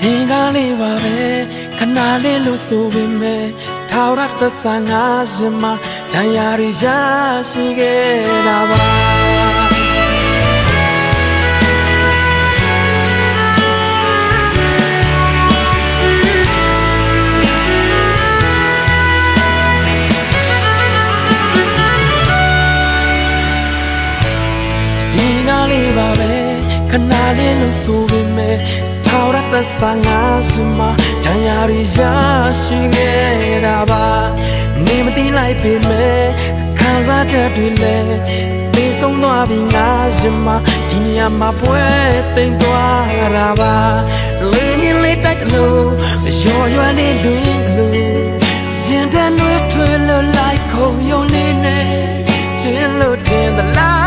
တင်ကားလေးပါပဲခဏလေးလို့ဆိုပေမဲ့ထာဝရသစ္စာငါရှင်မှာတရားရရရှိခဲ့တာပါဒီနားလေးပါပဲခဏလေးလို့ဆိုပေမဲ့ ထာဝရသစ္စာငါရှင်မှာတရားရရရှိခဲ့တာပါနေမသိလိုက်ပေမဲ့ခံစားချက်တွေလည်းသိဆုံးသွားပြီငါရှင်မှာဒီနေရာမှာပွဲသိမ့်သွားတာပါလင်းရင်လေးတိုက်တယ်လို့ရော်ရွယ်လေးလွင်လို့ရင်တန်းတွေထွေလို့လိုက်ခုံယုံလေးနဲ့ချင်လို့တင်သလား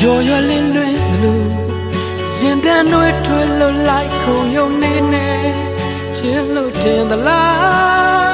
ရော်ရွယ်လေးလွင်တယ်လို့ရင်တန်းတွေထွေလို့လိုက်ခုံယုံနေနေချစ်လို့တင်သလားမဲ